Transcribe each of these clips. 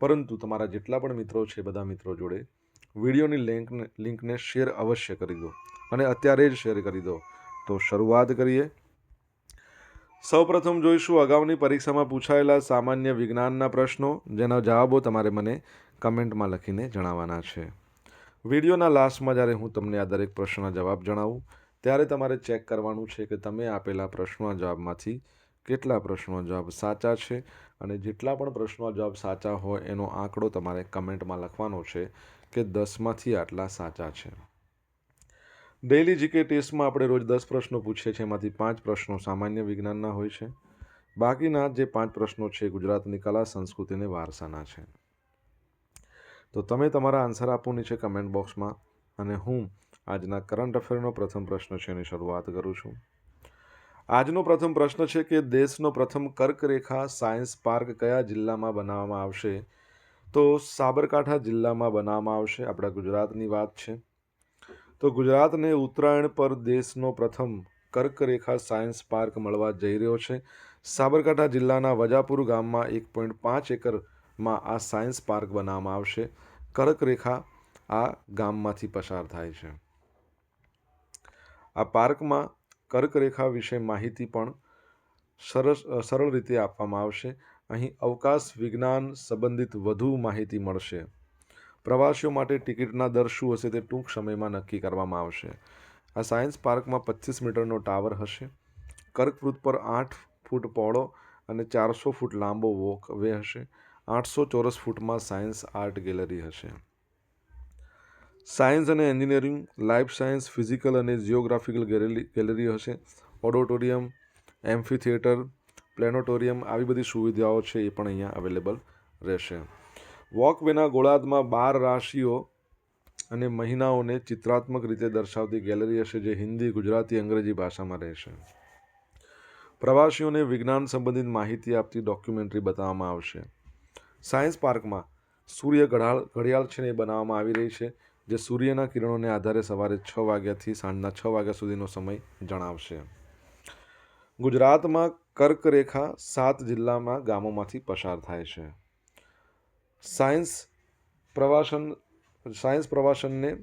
પરંતુ તમારા જેટલા પણ મિત્રો છે, બધા મિત્રો જોડે વિડીયોની લિંકને લિંકને શેર અવશ્ય કરી દો અને અત્યારે જ શેર કરી દો. તો શરૂઆત કરીએ. સૌપ્રથમ જોઈશું અગાઉની પરીક્ષામાં પૂછાયેલા સામાન્ય વિજ્ઞાનના પ્રશ્નો, જેના જવાબો તમારે મને કમેન્ટમાં લખીને જણાવવાના છે. વિડીયોના લાસ્ટમાં જ્યારે હું તમને આ દરેક પ્રશ્નના જવાબ જણાવું, ત્યારે તમારે ચેક કરવાનું છે કે તમે આપેલા પ્રશ્નોના જવાબમાંથી કેટલા પ્રશ્નો જવાબ સાચા છે અને જેટલા પણ પ્રશ્નો જવાબ સાચા હોય એનો આંકડો તમારે કમેન્ટમાં લખવાનો છે કે દસમાંથી આટલા સાચા છે. ડેઇલી જીકે ટેસ્ટમાં આપણે રોજ દસ પ્રશ્નો પૂછીએ છીએ, એમાંથી પાંચ પ્રશ્નો સામાન્ય વિજ્ઞાનના હોય છે. બાકીના જે પાંચ પ્રશ્નો છે ગુજરાતની કલા સંસ્કૃતિને વારસાના છે. તો તમે તમારા આન્સર આપો નીચે કમેન્ટ બોક્સમાં અને હું આજના કરંટ અફેરનો પ્રથમ પ્રશ્ન છે એની શરૂઆત કરું છું. આજનો પ્રથમ પ્રશ્ન છે કે દેશનો પ્રથમ કર્કરેખા સાયન્સ પાર્ક કયા જિલ્લામાં બનાવવામાં આવશે? તો સાબરકાંઠા જિલ્લામાં બનાવવામાં આવશે, આપણા ગુજરાતની વાત છે. તો ગુજરાતને ઉત્તરાયણ પર દેશનો પ્રથમ કર્કરેખા સાયન્સ પાર્ક મળવા જઈ રહ્યો છે. સાબરકાંઠા જિલ્લાના વજાપુર ગામમાં એક પોઈન્ટ પાંચ એકરમાં આ સાયન્સ પાર્ક બનાવવામાં આવશે. કર્કરેખા આ ગામમાંથી પસાર થાય છે. આ પાર્કમાં કર્કરેખા વિશે માહિતી પણ સરસ સરળ રીતે આપવામાં આવશે. અહીં અવકાશ વિજ્ઞાન સંબંધિત વધુ માહિતી મળશે. પ્રવાસીઓ માટે ટિકિટના દર શું હશે તે ટૂંક સમયમાં નક્કી કરવામાં આવશે. આ સાયન્સ પાર્કમાં પચીસ મીટરનો ટાવર હશે. કર્કવૃત પર આઠ ફૂટ પહોળો અને ચારસો ફૂટ લાંબો વોક વે હશે. આઠસો ચોરસ ફૂટમાં સાયન્સ આર્ટ ગેલેરી હશે. સાયન્સ અને એન્જિનિયરિંગ, લાઈફ સાયન્સ, ફિઝિકલ અને જિયોગ્રાફિકલ ગેલેરી ગેલેરી હશે. ઓડિટોરિયમ, એમ્ફી થિયેટર, પ્લેનેટોરિયમ આવી બધી સુવિધાઓ છે એ પણ અહીંયા અવેલેબલ રહેશે. વોકવેના ગોળાર્ધમાં બાર રાશિઓ અને મહિનાઓને ચિત્રાત્મક રીતે દર્શાવતી ગેલેરી હશે જે હિન્દી, ગુજરાતી, અંગ્રેજી ભાષામાં રહેશે. પ્રવાસીઓને વિજ્ઞાન સંબંધિત માહિતી આપતી ડોક્યુમેન્ટરી બતાવવામાં આવશે. સાયન્સ પાર્કમાં સૂર્ય ઘડાળ, ઘડિયાળ છે ને એ બનાવવામાં આવી રહી છે. જે સૂર્યના કિરણોને આધારે સવારે છ વાગ્યાથી સાંજના છ વાગ્યા સુધીનો સમય જણાવશે. ગુજરાતમાં કર્કરેખા સાત જિલ્લામાં ગામોમાંથી પસાર થાય છે. સાયન્સ પ્રવાસન, સાયન્સ પ્રવાસનને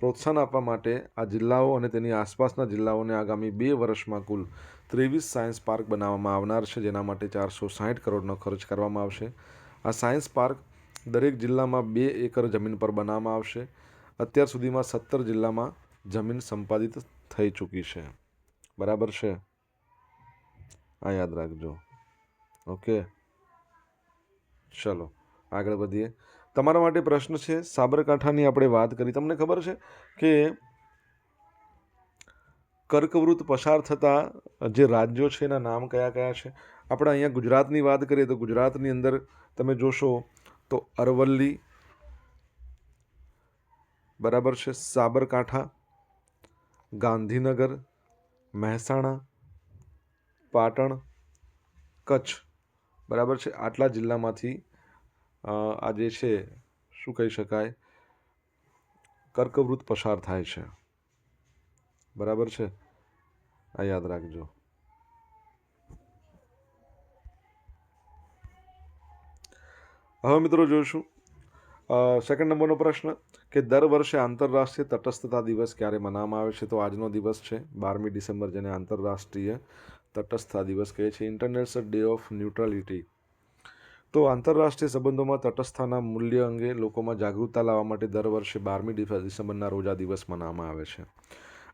પ્રોત્સાહન આપવા માટે આ જિલ્લાઓ અને તેની આસપાસના જિલ્લાઓને આગામી બે વર્ષમાં કુલ ત્રેવીસ સાયન્સ પાર્ક બનાવવામાં આવનાર છે, જેના માટે ચારસો સાઠ કરોડનો ખર્ચ કરવામાં આવશે. આ સાયન્સ પાર્ક દરેક જિલ્લામાં બે એકર જમીન પર બનાવવામાં આવશે. અત્યાર સુધીમાં સત્તર જિલ્લામાં જમીન સંપાદિત થઈ ચૂકી છે. બરાબર છે? આ યાદ રાખજો. ઓકે? ચલો, આગળ વધીએ. તમારા માટે પ્રશ્ન છે, સાબરકાંઠાની આપણે વાત કરી. તમને ખબર છે કે કર્કવૃત પસાર થતા જે રાજ્યો છે, એના નામ કયા કયા છે? આપણે અહીંયા ગુજરાતની વાત કરીએ તો ગુજરાતની અંદર તમે જોશો તો અરવલ્લી બરાબર છે, સાબરકાંઠા, ગાંધીનગર, મહેસાણા, પાટણ, કચ્છ. બરાબર છે, આટલા જિલ્લામાંથી આ જે છે, શું કહી શકાય, કર્કવૃત પસાર થાય છે. બરાબર છે? આ યાદ રાખજો. હવે મિત્રો જોઈશું સેકન્ડ નંબરનો પ્રશ્ન કે દર વર્ષે આંતરરાષ્ટ્રીય તટસ્થતા દિવસ ક્યારે મનાવવામાં આવે છે? તો આજનો દિવસ છે, બારમી ડિસેમ્બર, જેને આંતરરાષ્ટ્રીય તટસ્થતા દિવસ કહે છે ઇન્ટરનેશનલ ડે ઓફ ન્યુટ્રાલિટી તો આંતરરાષ્ટ્રીય સંબંધોમાં તટસ્થતાના મૂલ્ય અંગે લોકોમાં જાગૃતતા લાવવા માટે દર વર્ષે બારમી ડિસેમ્બરના રોજ આ દિવસ મનાવવામાં આવે છે.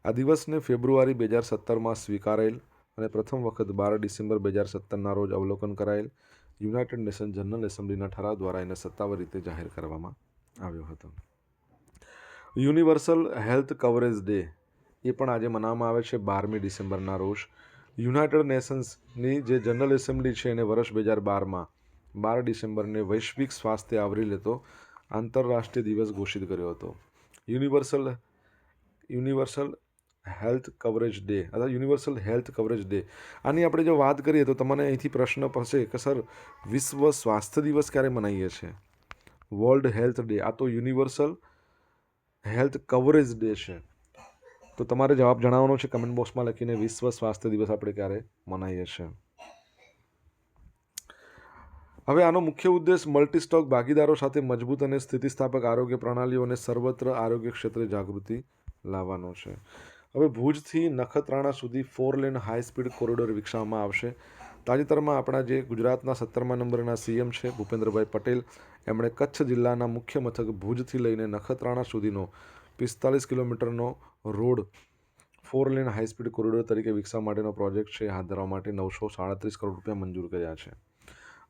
આ દિવસને ફેબ્રુઆરી બે હજાર સત્તરમાં સ્વીકારેલ અને પ્રથમ વખત બાર ડિસેમ્બર બે હજાર સત્તરના રોજ અવલોકન કરાયેલ યુનાઇટેડ નેશન જનરલ એસેમ્બલીના ઠરાવ દ્વારા એને સત્તાવાર રીતે જાહેર કરવામાં આવ્યો હતો. યુનિવર્સલ હેલ્થ કવરેજ ડે એ પણ આજે મનાવવામાં આવે છે બારમી ડિસેમ્બરના રોજ. યુનાઇટેડ નેશન્સની જે જનરલ એસેમ્બલી છે એને વર્ષ બે હજાર બારમાં, બાર ડિસેમ્બરને વૈશ્વિક સ્વાસ્થ્ય આવરી લેતો આંતરરાષ્ટ્રીય દિવસ ઘોષિત કર્યો હતો. Universal universal health coverage day અથવા યુનિવર્સલ હેલ્થ કવરેજ ડે. આની આપણે જો વાત કરીએ તો તમને અહીંથી પ્રશ્ન પડશે કે સર, વિશ્વ સ્વાસ્થ્ય દિવસ ક્યારે મનાવીએ છીએ વર્લ્ડ હેલ્થ ડે આ તો યુનિવર્સલ હેલ્થ કવરેજ ડે છે. તો તમારે જવાબ જણાવવાનો છે, કમેન્ટ બોક્સમાં લખીને વિશ્વ સ્વાસ્થ્ય દિવસ આપણે ક્યારે મનાવીએ છીએ હવે આનો મુખ્ય ઉદ્દેશ મલ્ટી સ્ટોક ભાગીદારો સાથે મજબૂત અને સ્થિતિસ્થાપક આરોગ્ય પ્રણાલીઓ અને સર્વત્ર આરોગ્ય ક્ષેત્રે જાગૃતિ લાવવાનો છે. હવે ભુજથી નખત્રાણા સુધી four lane high speed corridor વિકસાવવામાં આવશે. તાજેતરમાં આપણા જે ગુજરાતના સત્તરમા નંબરના સીએમ છે, ભૂપેન્દ્રભાઈ પટેલ, એમણે કચ્છ જિલ્લાના મુખ્ય મથક ભુજથી લઈને નખત્રાણા સુધીનો પિસ્તાલીસ કિલોમીટરનો road four lane high speed corridor તરીકે વિકસાવવા માટેનો પ્રોજેક્ટ છે. હાથ ધરવા માટે નવસો સાડત્રીસ કરોડ રૂપિયા મંજૂર કર્યા છે.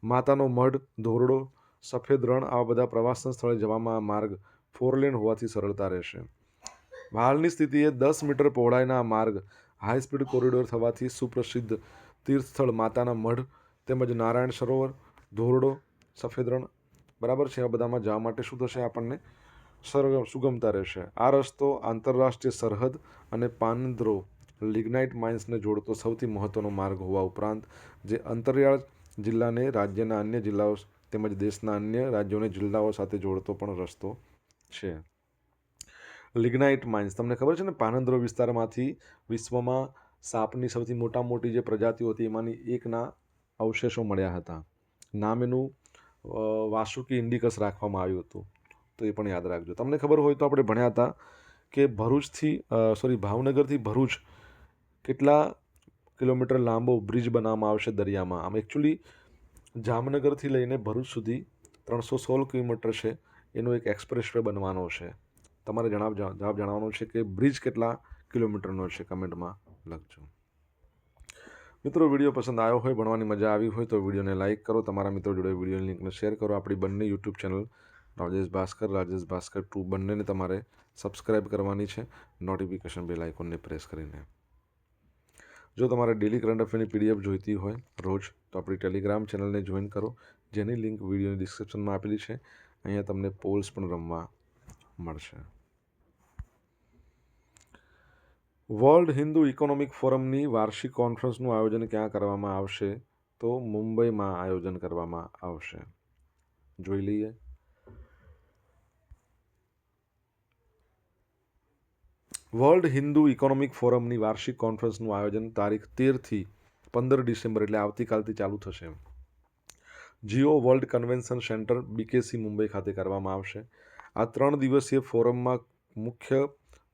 માતાનો મઢ, ધોરડો, સફેદ રણ આવા બધા પ્રવાસન સ્થળે જવામાં માર્ગ ફોર લેન હોવાથી સરળતા રહેશે. હાલની સ્થિતિએ દસ મીટર પહોળાઈના માર્ગ હાઈ સ્પીડ કોરિડોર થવાથી સુપ્રસિદ્ધ તીર્થસ્થળ માતાના મઢ તેમજ નારાયણ સરોવર, ધોરડો, સફેદ રણ બરાબર છે. આ બધામાં જવા માટે શું થશે? આપણને સરળ સુગમતા રહેશે. આ રસ્તો આંતરરાષ્ટ્રીય સરહદ અને પાનદ્રો લિગ્નાઇટ માઇન્સને જોડતો સૌથી મહત્ત્વનો માર્ગ હોવા ઉપરાંત, જે અંતરિયાળ જિલ્લાને રાજ્યના અન્ય જિલ્લાઓ તેમજ દેશના અન્ય રાજ્યોને જિલ્લાઓ સાથે જોડતો પણ રસ્તો છે. લિગ્નાઇટ માઇન્સ તમને ખબર છે ને, પાનંદ્રો વિસ્તારમાંથી વિશ્વમાં સાપની સૌથી મોટા મોટી જે પ્રજાતિઓ હતી, એમાંની એકના અવશેષો મળ્યા હતા. નામ એનું વાસુકી ઇન્ડિકસ રાખવામાં આવ્યું હતું. તો એ પણ યાદ રાખજો. તમને ખબર હોય તો આપણે ભણ્યા હતા કે ભરૂચથી સોરી, ભાવનગરથી ભરૂચ કેટલા કિલોમીટર લાંબો બ્રિજ બનાવવામાં આવશે દરિયામાં? આમ એકચ્યુઅલી જામનગરથી લઈને ભરૂચ સુધી ત્રણસો સોળ કિલોમીટર છે. એનો એક એક્સપ્રેસ વે બનવાનો છે. તમારે જણાવ જવાબ જણાવવાનો છે કે બ્રિજ કેટલા કિલોમીટરનો છે? કમેન્ટમાં લખજો. મિત્રો, વીડિયો પસંદ આવ્યો હોય, ભણવાની મજા આવી હોય, તો વિડીયોને લાઇક કરો. તમારા મિત્રો જોડે વિડીયોની લિંકને શેર કરો. આપણી બંને YouTube channel Rajesh Bhaskar Rajesh Bhaskar two બંનેને તમારે સબસ્ક્રાઇબ કરવાની છે. નોટિફિકેશન બેલ આઇકોનને પ્રેસ કરીને. જો તમારે ડેલી કરંટ અફેરની પીડીએફ જોઈતી હોય રોજ, તો આપણી ટેલિગ્રામ ચેનલને જોઈન કરો. જેની લિંક વિડીયોની ડિસ્ક્રિપ્શનમાં આપેલી છે. અહીંયા તમને પોલ્સ પણ રમવા મળશે. વર્લ્ડ હિન્દુ ઇકોનોમિક ફોરમની વાર્ષિક કોન્ફરન્સનું આયોજન ક્યાં કરવામાં આવશે? તો મુંબઈમાં આયોજન કરવામાં આવશે. જોઈ લઈએ. વર્લ્ડ હિન્દુ ઇકોનોમિક ફોરમની વાર્ષિક કોન્ફરન્સનું આયોજન તારીખ તેરથી પંદર ડિસેમ્બર, એટલે આવતીકાલથી ચાલુ થશે Jio world convention centre, BKC Mumbai ખાતે કરવામાં આવશે. આ ત્રણ દિવસીય ફોરમમાં મુખ્ય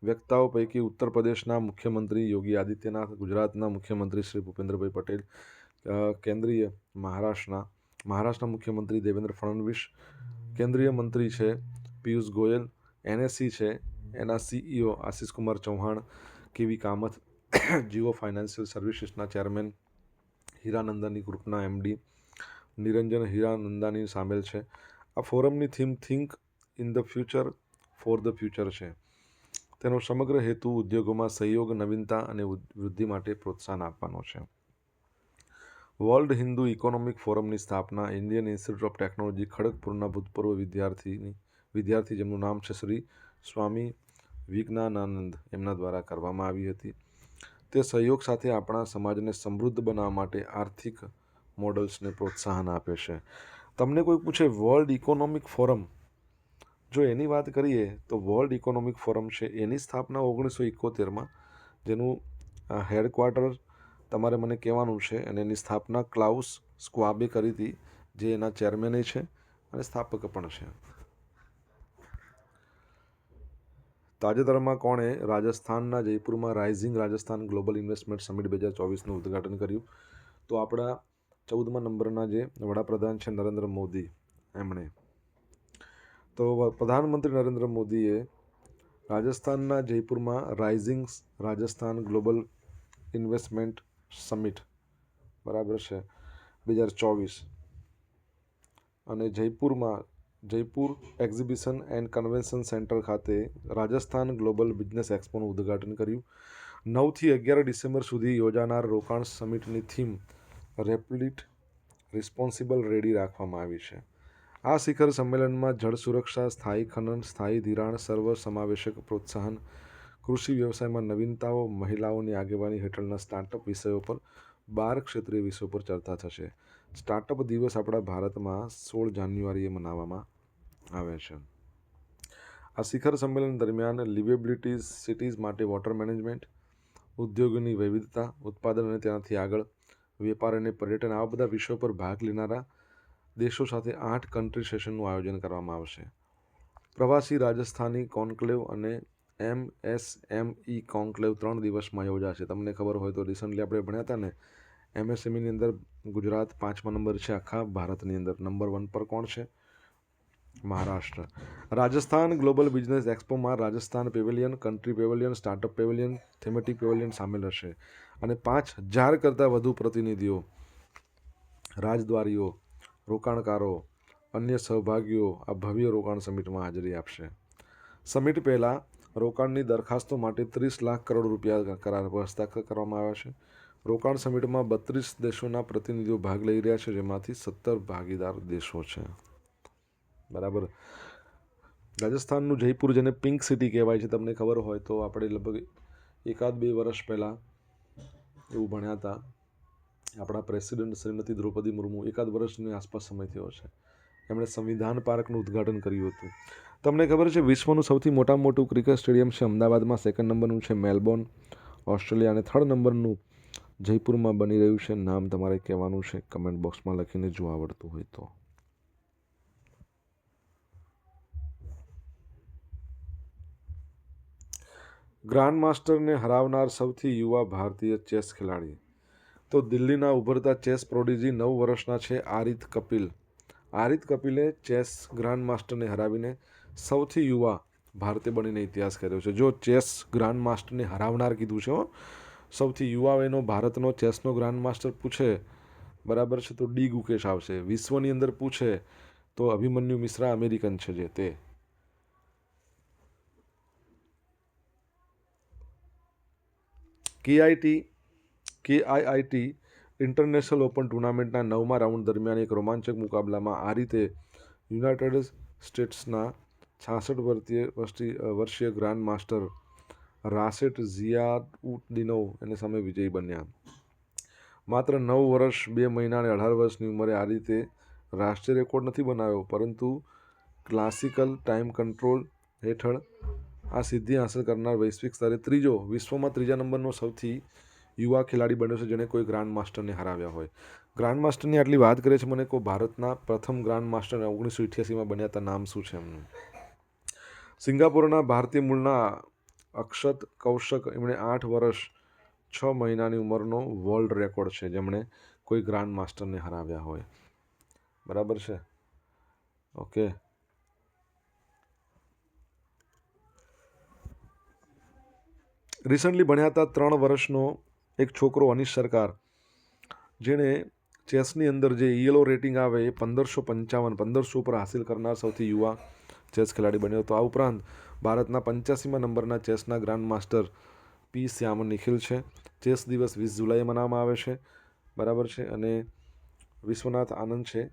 વક્તાઓ પૈકી ઉત્તર પ્રદેશના મુખ્યમંત્રી યોગી આદિત્યનાથ, ગુજરાતના મુખ્યમંત્રી શ્રી ભૂપેન્દ્રભાઈ પટેલ કેન્દ્રીય મહારાષ્ટ્રના મહારાષ્ટ્રના મુખ્યમંત્રી દેવેન્દ્ર ફડણવીસ, કેન્દ્રીય મંત્રી છે પિયુષ ગોયલ, એનએસસી છે એના CEO Ashish Kumar Chauhan, K V Kamath, Jio financial સર્વિસીસના chairman Hiranandani ગ્રુપના એમડી, નિરંજન હીરાનંદાની સામેલ છે. આ ફોરમની theme think in the future for the future છે. તેનો સમગ્ર હેતુ ઉદ્યોગોમાં સહયોગ, નવીનતા અને વૃદ્ધિ માટે પ્રોત્સાહન આપવાનો છે. વર્લ્ડ હિન્દુ ઇકોનોમિક ફોરમની સ્થાપના ઇન્ડિયન ઇન્સ્ટિટ્યૂટ ઓફ ટેકનોલોજી ખડગપુરના ભૂતપૂર્વ વિદ્યાર્થીની, વિદ્યાર્થી જેમનું નામ છે શ્રી સ્વામી વિજ્ઞાનાનંદ, એમના દ્વારા કરવામાં આવી હતી. તે સહયોગ સાથે આપણા સમાજને સમૃદ્ધ બનાવવા માટે આર્થિક મોડલ્સને પ્રોત્સાહન આપે છે. તમને કોઈ પૂછે, વર્લ્ડ ઇકોનોમિક ફોરમ જો એની વાત કરીએ તો વર્લ્ડ ઇકોનોમિક ફોરમ છે, એની સ્થાપના ઓગણીસો એકોતેરમાં, જેનું હેડક્વાર્ટર તમારે મને કહેવાનું છે અને એની સ્થાપના ક્લાઉસ સ્ક્વાબે કરી હતી, જે એના ચેરમેને છે અને સ્થાપક પણ છે. તાજેતરમાં કોણે રાજસ્થાનના જયપુરમાં Rising Rajasthan Global Investment Summit બે હજાર ચોવીસનું ઉદ્ઘાટન કર્યું? તો આપણા ચૌદમા નંબરના જે વડાપ્રધાન છે નરેન્દ્ર મોદી, એમણે તો પ્રધાનમંત્રી નરેન્દ્ર મોદીએ રાજસ્થાનના જયપુરમાં Rising Rajasthan Global Investment Summit બરાબર છે, બે હજાર ચોવીસ. અને જયપુરમાં, Jaipur Exhibition and Convention Centre ખાતે રાજસ્થાન ગ્લોબલ બિઝનેસ એક્સપોનું ઉદ્ઘાટન કર્યું. નવથી અગિયાર ડિસેમ્બર સુધી યોજાનાર રોકાણ સમિટની થીમ રેપ્લિટ, રિસ્પોન્સિબલ, રેડી રાખવામાં આવી છે. આ શિખર સંમેલનમાં જળ સુરક્ષા, સ્થાયી ખનન, સ્થાયી ધિરાણ સર્વ સમાવેશક પ્રોત્સાહન, કૃષિ વ્યવસાયમાં નવીનતાઓ, મહિલાઓની આગેવાની હેઠળના સ્ટાર્ટઅપ વિષયો પર બાર ક્ષેત્રીય વિષયો પર ચર્ચા થશે. સ્ટાર્ટઅપ દિવસ આપણા ભારતમાં સોળ જાન્યુઆરીએ મનાવવામાં આવે છે. આ શિખર સંમેલન દરમિયાન લિવેબિલિટી સિટીઝ માટે વોટર મેનેજમેન્ટ ઉદ્યોગોની વૈવિધતા ઉત્પાદન અને તેનાથી આગળ, વેપાર અને પર્યટન આવા બધા વિષયો પર ભાગ લેનારા દેશો સાથે આઠ કન્ટ્રી સેશનનું આયોજન કરવામાં આવશે. પ્રવાસી રાજસ્થાની કોન્ક્લેવ અને એમ એસ એમ ઈ કોન્ક્લેવ ત્રણ દિવસમાં યોજાશે. તમને ખબર હોય તો રિસન્ટલી આપણે ભણ્યા હતા ને એમએસએમઈની અંદર ગુજરાત પાંચમા નંબર છે, આખા ભારતની અંદર નંબર વન પર કોણ છે? Maharashtra. Rajasthan global business એક્સપોમાં Rajasthan Pavilion Country Pavilion Startup Pavilion Thematic Pavilion સામેલ હશે. અને પાંચ હજાર કરતાં વધુ પ્રતિનિધિઓ, રાજદ્વારીઓ રોકાણકારો, અન્ય સહભાગીઓ આ ભવ્ય રોકાણ સમિટમાં હાજરી આપશે. સમિટ પહેલાં રોકાણની દરખાસ્તો માટે ત્રીસ લાખ કરોડ રૂપિયા કરાર પર હસ્તાક્ષર કરવામાં આવ્યા છે. રોકાણ સમિટમાં બત્રીસ દેશોના પ્રતિનિધિઓ ભાગ લઈ રહ્યા છે, જેમાંથી સત્તર ભાગીદાર દેશો છે. બરાબર. રાજસ્થાનનું જયપુર જેને પિંક સિટી કહેવાય છે, તમને ખબર હોય તો આપણે લગભગ એકાદ બે વર્ષ પહેલાં એવું ભણ્યા હતા. આપણા પ્રેસિડેન્ટ શ્રીમતી દ્રૌપદી મુર્મુ એકાદ વર્ષની આસપાસ સમય થયો છે. એમણે સંવિધાન પાર્કનું ઉદ્ઘાટન કર્યું હતું. તમને ખબર છે, વિશ્વનું સૌથી મોટામાં મોટું ક્રિકેટ સ્ટેડિયમ છે અમદાવાદમાં. સેકન્ડ નંબરનું છે મેલબોર્ન, ઓસ્ટ્રેલિયા અને થર્ડ નંબરનું જયપુરમાં બની રહ્યું છે. નામ તમારે કહેવાનું છે કમેન્ટ બોક્સમાં લખીને જો આવડતું હોય તો. ગ્રાન્ડ માસ્ટરને હરાવનાર સૌથી યુવા ભારતીય ચેસ ખેલાડી. તો દિલ્હીના ઉભરતા ચેસ પ્રોડીજી નવ વર્ષના છે આરિત કપિલ. આરિત કપિલે ચેસ ગ્રાન્ડ માસ્ટરને હરાવીને સૌથી યુવા ભારતીય બનીને ઇતિહાસ કર્યો છે. જો ચેસ ગ્રાન્ડ માસ્ટરને હરાવનાર કીધું છે સૌથી યુવા એનો ભારતનો ચેસનો ગ્રાન્ડ માસ્ટર પૂછે, બરાબર છે, તો ડી ગુકેશ આવશે. વિશ્વની અંદર પૂછે, તો અભિમન્યુ મિશ્રા અમેરિકન છે જે? તે. કેઆઈટી કેઆઈઆઈટી ઇન્ટરનેશનલ ઓપન ટુર્નામેન્ટના નવમા રાઉન્ડ દરમિયાન એક રોમાંચક મુકાબલામાં આ રીતે યુનાઇટેડ સ્ટેટ્સના છાસઠ વર્ષીય વર્ષી વર્ષીય ગ્રાન્ડ માસ્ટર રાસેટ ઝિયાઉદ્દીનોવ એની સામે વિજયી બન્યા. માત્ર નવ વર્ષ, બે મહિના અને અઢાર વર્ષની ઉંમરે આ રીતે રાષ્ટ્રીય રેકોર્ડ નથી બનાવ્યો, પરંતુ ક્લાસિકલ ટાઈમ કંટ્રોલ હેઠળ આ સિદ્ધિ હાંસલ કરનાર વૈશ્વિક સ્તરે ત્રીજો, વિશ્વમાં ત્રીજા નંબરનો સૌથી યુવા ખેલાડી બન્યો છે જેણે કોઈ ગ્રાન્ડ માસ્ટરને હરાવ્યા હોય. ગ્રાન્ડ માસ્ટરની આટલી વાત કરે છે મને કોઈ ભારતના પ્રથમ ગ્રાન્ડ માસ્ટર ઓગણીસો ઇઠ્યાસીમાં બન્યા હતા. નામ શું છે એમનું? સિંગાપુરના ભારતીય મૂળના અક્ષત કૌશક, એમણે આઠ વર્ષ છ મહિનાની ઉંમરનો વર્લ્ડ રેકોર્ડ છે જેમણે કોઈ ગ્રાન્ડ માસ્ટરને હરાવ્યા હોય. બરાબર છે? ઓકે. રિસન્ટલી ભણ્યા હતા ત્રણ વર્ષનો એક છોકરો અનિશ સરકાર, જેણે ચેસની અંદર જે યલો રેટિંગ આવે એ પંદરસો પંચાવન, પંદરસો ઉપર હાસિલ કરનાર સૌથી યુવા ચેસ ખેલાડી બન્યો હતો. આ ઉપરાંત ભારતના પંચ્યાસીમાં નંબરના ચેસના grand master P Shyam Nikhil છે. ચેસ દિવસ વીસ જુલાઈએ મનાવવામાં આવે છે. બરાબર છે? અને વિશ્વનાથ આનંદ છે.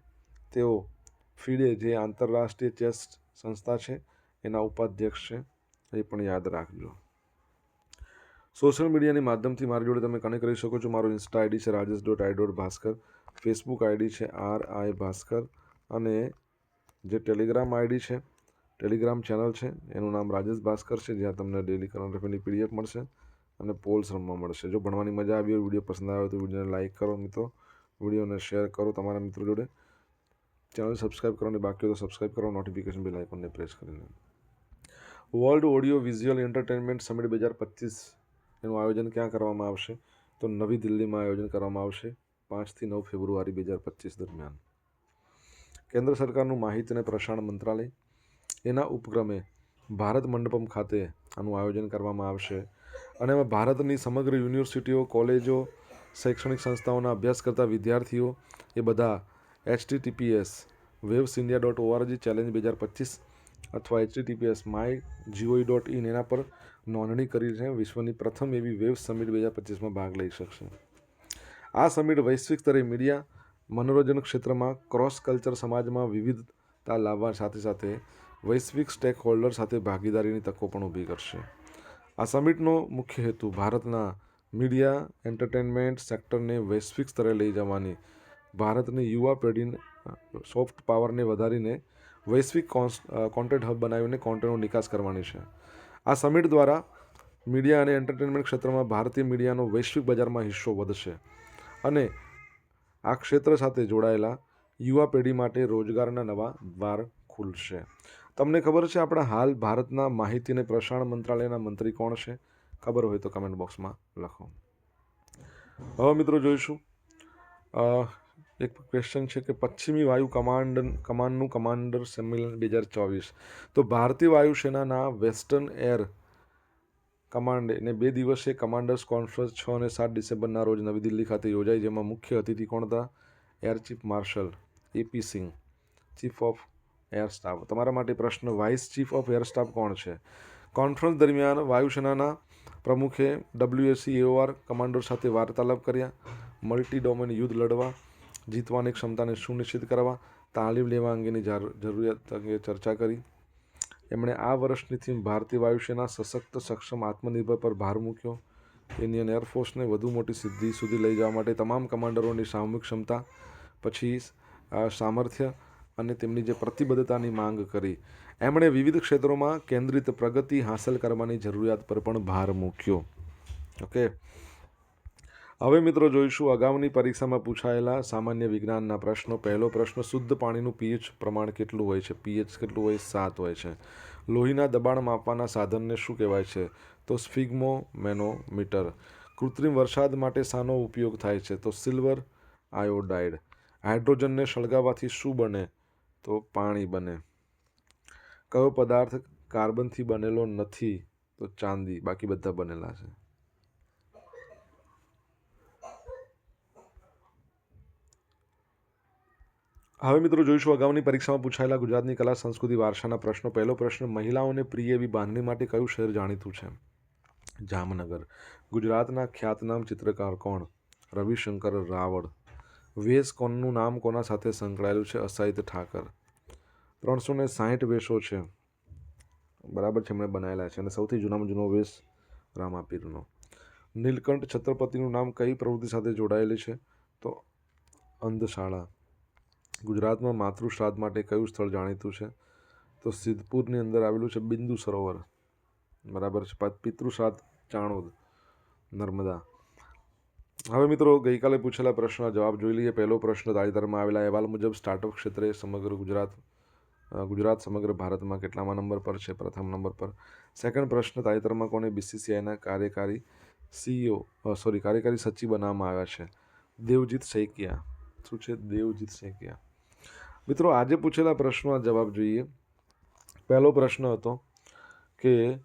તેઓ ફીડે, જે આંતરરાષ્ટ્રીય ચેસ સંસ્થા છે, એના ઉપાધ્યક્ષ છે. એ પણ યાદ રાખજો. સોશિયલ મીડિયાની માધ્યમથી મારી જોડે તમે કનેક્ટ કરી શકો છો. મારો ઇન્સ્ટા આઈડી છે Rajesh dot I dot Bhaskar Facebook ID છે આર આઈ ભાસ્કર અને જે ટેલિગ્રામ આઈડી છે ટેલિગ્રામ ચેનલ છે, એનું નામ રાજેશ ભાસ્કર છે, જ્યાં તમને ડેલી કરંટ અફેરની પીડીએફ મળશે અને પોલ્સ રમવા મળશે. જો ભણવાની મજા આવી હોય વીડિયો પસંદ આવ્યો તો વિડીયોને લાઇક કરો મિત્રો. વિડીયોને શેર કરો તમારા મિત્રો જોડે. ચેનલ સબસ્ક્રાઇબ કરવાની બાકી હોય તો સબસ્ક્રાઇબ કરો. નોટિફિકેશન બેલ આઇકોનને પ્રેસ કરીને. World Audio Visual Entertainment Summit બે હજાર પચીસ એનું આયોજન ક્યાં કરવામાં આવશે? તો નવી દિલ્હીમાં આયોજન કરવામાં આવશે પાંચથી નવ ફેબ્રુઆરી બે હજાર પચીસ દરમિયાન. કેન્દ્ર સરકારનું માહિતી અને પ્રસારણ મંત્રાલય. એના ઉપક્રમે ભારત મંડપમ ખાતે આનું આયોજન કરવામાં આવશે અને એમાં ભારતની સમગ્ર યુનિવર્સિટીઓ, કોલેજો, શૈક્ષણિક સંસ્થાઓના અભ્યાસ કરતા વિદ્યાર્થીઓ એ બધા HTTPS, Waves India dot ORG challenge બે હજાર પચીસ અથવા HTTPS my GOI dot in એના પર નોંધણી કરીને વિશ્વની પ્રથમ એવી વેબ સમિટ બે હજાર પચીસમાં ભાગ લઈ શકશે. આ સમિટ વૈશ્વિક સ્તરે મીડિયા, મનોરંજન ક્ષેત્રમાં ક્રોસ કલ્ચર સમાજમાં વિવિધતા લાવવા સાથે સાથે વૈશ્વિક સ્ટેક હોલ્ડર સાથે ભાગીદારીની તકો પણ ઊભી કરશે. આ સમિટનો મુખ્ય હેતુ ભારતના મીડિયા, એન્ટરટેનમેન્ટ સેક્ટરને વૈશ્વિક સ્તરે લઈ જવાની, ભારતની યુવા પેઢીને, સોફ્ટ પાવરને વધારીને વૈશ્વિક કોન્ટેન્ટ હબ બનાવીને કોન્ટેન્ટનો નિકાસ કરવાની છે. આ સમિટ દ્વારા મીડિયા અને એન્ટરટેનમેન્ટ ક્ષેત્રમાં ભારતીય મીડિયાનો વૈશ્વિક બજારમાં હિસ્સો વધશે અને આ ક્ષેત્ર સાથે જોડાયેલા યુવા પેઢી માટે રોજગારના નવા દ્વાર ખુલશે. તમને ખબર છે આપણા હાલ ભારતના માહિતી અને પ્રસારણ મંત્રાલયના મંત્રી કોણ છે? ખબર હોય તો કમેન્ટ બોક્સમાં લખો. હવે મિત્રો જોઈશું. એક ક્વેશ્ચન છે કે પશ્ચિમી વાયુ કમાન્ડ કમાન્ડનું કમાન્ડર સંમેલન બે હજાર ચોવીસ. તો ભારતીય વાયુસેનાના વેસ્ટર્ન એર કમાન્ડ એને બે દિવસીય કમાન્ડર્સ કોન્ફરન્સ છ અને સાત ડિસેમ્બરના રોજ નવી દિલ્હી ખાતે યોજાઈ, જેમાં મુખ્ય અતિથિ કોણ હતા? Air Chief Marshal AP Singh, Chief of Air Staff. તમારા માટે પ્રશ્ન, Vice Chief of Air Staff કોણ છે? કોન્ફરન્સ દરમિયાન વાયુસેનાના પ્રમુખે ડબ્લ્યુએસી એઓઆર કમાન્ડર સાથે વાર્તાલાપ કર્યા મલ્ટી ડોમેન યુદ્ધ લડવા જીતવાની ક્ષમતાને સુનિશ્ચિત કરવા, તાલીમ લેવા અંગેની જાર- જરૂરિયાત અંગે ચર્ચા કરી. એમણે આ વર્ષની થીમ ભારતીય વાયુસેના સશક્ત, સક્ષમ આત્મનિર્ભર પર ભાર મૂક્યો. ઇન્ડિયન એરફોર્સને વધુ મોટી સિદ્ધિ સુધી લઈ જવા માટે તમામ કમાન્ડરોની સામૂહિક ક્ષમતા, પછી સામર્થ્ય અને તેમની જે પ્રતિબદ્ધતાની માંગ કરી. એમણે વિવિધ ક્ષેત્રોમાં કેન્દ્રિત પ્રગતિ હાંસલ કરવાની જરૂરિયાત પર પણ ભાર મૂક્યો. ઓકે? હવે મિત્રો જોઈશું અગાઉની પરીક્ષામાં પૂછાયેલા સામાન્ય વિજ્ઞાનના પ્રશ્નો. પહેલો પ્રશ્ન, શુદ્ધ પાણીનું પીએચ પ્રમાણ કેટલું હોય છે? પીએચ કેટલું હોય? સાત હોય છે. લોહીના દબાણ માપવાના સાધનને શું કહેવાય છે? તો સ્ફિગ્મો મેનોમીટર. કૃત્રિમ વરસાદ માટે શાનો ઉપયોગ થાય છે? તો સિલ્વર આયોડાઇડ. હાઇડ્રોજનને સળગાવવાથી શું બને? તો પાણી બને. કયો પદાર્થ કાર્બનથી બનેલો નથી? તો ચાંદી. બાકી બધા બનેલા છે. હવે મિત્રો જોઈશું અગાઉની પરીક્ષામાં પૂછાયેલા ગુજરાતની કલા, સંસ્કૃતિ, વારસાના પ્રશ્નો. પહેલો પ્રશ્ન, મહિલાઓને પ્રિય એવી બાંધણી માટે કયું શહેર જાણીતું છે? જામનગર. ગુજરાતના ખ્યાતનામ ચિત્રકાર કોણ? રવિશંકર રાવળ. વેશ કોનનું નામ કોના સાથે સંકળાયેલું છે? અસાહિત ઠાકર. ત્રણસો ને સાહીઠ વેશો છે. બરાબર છે, એમણે બનાવેલા છે. અને સૌથી જૂનામાં જૂનો વેશ રામાપીરનો નીલકંઠ છત્રપતિનું નામ કઈ પ્રવૃત્તિ સાથે જોડાયેલી છે? તો અંધશાળા. ગુજરાતમાં માતૃ શ્રાદ્ધ માટે કયું સ્થળ જાણીતું છે? તો સિદ્ધપુરની અંદર આવેલું છે બિંદુ સરોવર. બરાબર છે. પિતૃ શ્રાદ્ધ ચાણોદ, નર્મદા. હવે મિત્રો, ગઈકાલે પૂછેલા પ્રશ્નના જવાબ જોઈ લઈએ. પહેલો પ્રશ્ન, તાજેતરમાં આવેલા અહેવાલ મુજબ સ્ટાર્ટઅપ ક્ષેત્રે સમગ્ર ગુજરાત ગુજરાત સમગ્ર ભારતમાં કેટલામાં નંબર પર છે? પ્રથમ નંબર પર. સેકન્ડ પ્રશ્ન, તાજેતરમાં કોને બીસીસીઆઈના કાર્યકારી સીઈઓ સોરી કાર્યકારી સચિવ બનાવવામાં આવ્યા છે? દેવજીત શેકિયા શું છે? દેવજીત શેકિયા મિત્રો, આજે પૂછેલા પ્રશ્નોના જવાબ જોઈએ. પહેલો પ્રશ્ન હતો કે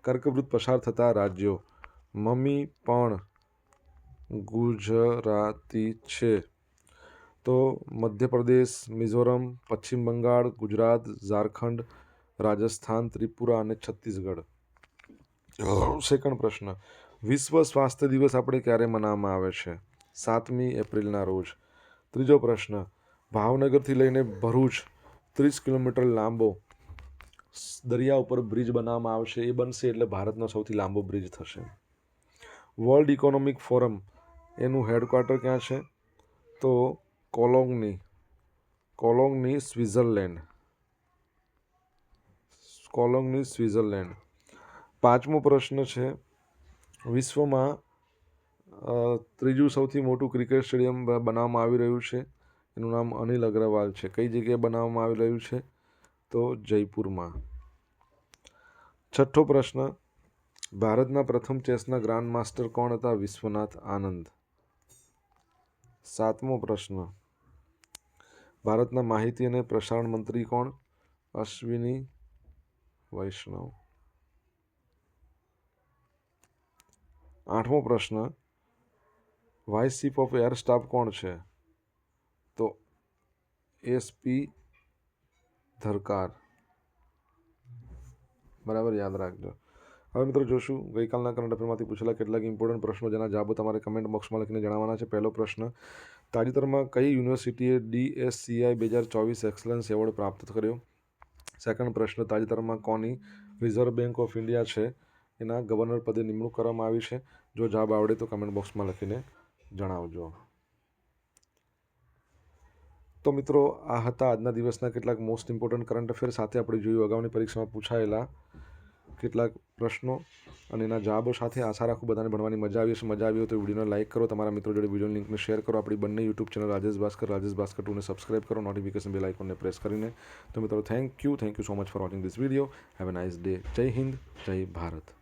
કર્કવૃત પસાર થતા રાજ્યો મમ્મી પણ ગુજરાતી છે. તો મધ્યપ્રદેશ, મિઝોરમ, પશ્ચિમ બંગાળ, ગુજરાત, ઝારખંડ, રાજસ્થાન, ત્રિપુરા અને છત્તીસગઢ. સેકન્ડ પ્રશ્ન. વિશ્વ સ્વાસ્થ્ય દિવસ આપણે ક્યારે મનાવવામાં આવે છે? સાતમી એપ્રિલના રોજ. ત્રીજો પ્રશ્ન, ભાવનગરથી લઈને ભરૂચ ત્રીસ કિલોમીટર લાંબો દરિયા ઉપર બ્રિજ બનાવવામાં આવશે. એ બનશે એટલે ભારતનો સૌથી લાંબો બ્રિજ થશે. વર્લ્ડ ઇકોનોમિક ફોરમ, એનું હેડક્વાર્ટર ક્યાં છે? તો કોલોંગની કોલોંગની સ્વિટ્ઝરલેન્ડ. કોલોંગની સ્વિટ્ઝરલેન્ડ. પાંચમો પ્રશ્ન છે, વિશ્વમાં ત્રીજું સૌથી મોટું ક્રિકેટ સ્ટેડિયમ બનાવવામાં આવી રહ્યું છે. એનું નામ અનિલ અગ્રવાલ છે. કઈ જગ્યાએ બનાવવામાં આવી રહ્યું છે? તો જયપુરમાં. છઠ્ઠો પ્રશ્ન. ભારતના પ્રથમ ચેસના ગ્રાન્ડ માસ્ટર કોણ હતા? વિશ્વનાથ આનંદ. સાતમો પ્રશ્ન. ભારતના માહિતી અને પ્રસારણ મંત્રી કોણ? અશ્વિની વૈષ્ણવ. આઠમો પ્રશ્ન. Vice Chief of Air Staff કોણ છે? તો એસપી ધરકાર. બરાબર યાદ રાખજો. હવે મિત્રો જોશું, ગઈકાલના કરંટ અફેરમાંથી પૂછેલા કેટલાક ઇમ્પોર્ટન્ટ પ્રશ્નો જેના જવાબો તમારે કમેન્ટ બોક્સમાં લખીને જણાવવાના છે. પહેલો પ્રશ્ન, તાજેતરમાં કઈ યુનિવર્સિટીએ ડીએસસીઆઈ બે હજાર ચોવીસ એક્સલન્સ એવોર્ડ પ્રાપ્ત કર્યો? સેકન્ડ પ્રશ્ન, તાજેતરમાં કોની રિઝર્વ બેંક ઓફ ઇન્ડિયા છે? એના ગવર્નર પદે નિમણૂક કરવામાં આવી છે? જો જવાબ આવડે તો કમેન્ટ બોક્સમાં લખીને જણાવજો. તો મિત્રો, આ હતા આજના દિવસના કેટલાક મોસ્ટ ઇમ્પોર્ટન્ટ કરંટ અફેર સાથે આપણે જોયું. અગાઉની પરીક્ષામાં પૂછાયેલા કેટલાક પ્રશ્નો અને એના જવાબો સાથે આશા રાખું બધાને ભણવાની મજા આવી હશે. મજા આવી હોય તો વિડીયોને લાઇક કરો, તમારા મિત્રો જોડે વીડિયો લિંકને શેર કરો. આપણી બંને યુટ્યુબ ચેનલ રાજેશ ભાસ્કર રાજેશ ભાસ્કર ટુને સબસ્ક્રાઇબ કરો. નોટિફિકેશન બેલ આઇકોનને પ્રેસ કરીને. તો મિત્રો thank you thank you so much for watching this video have a nice day Jai Hind Jai Bharat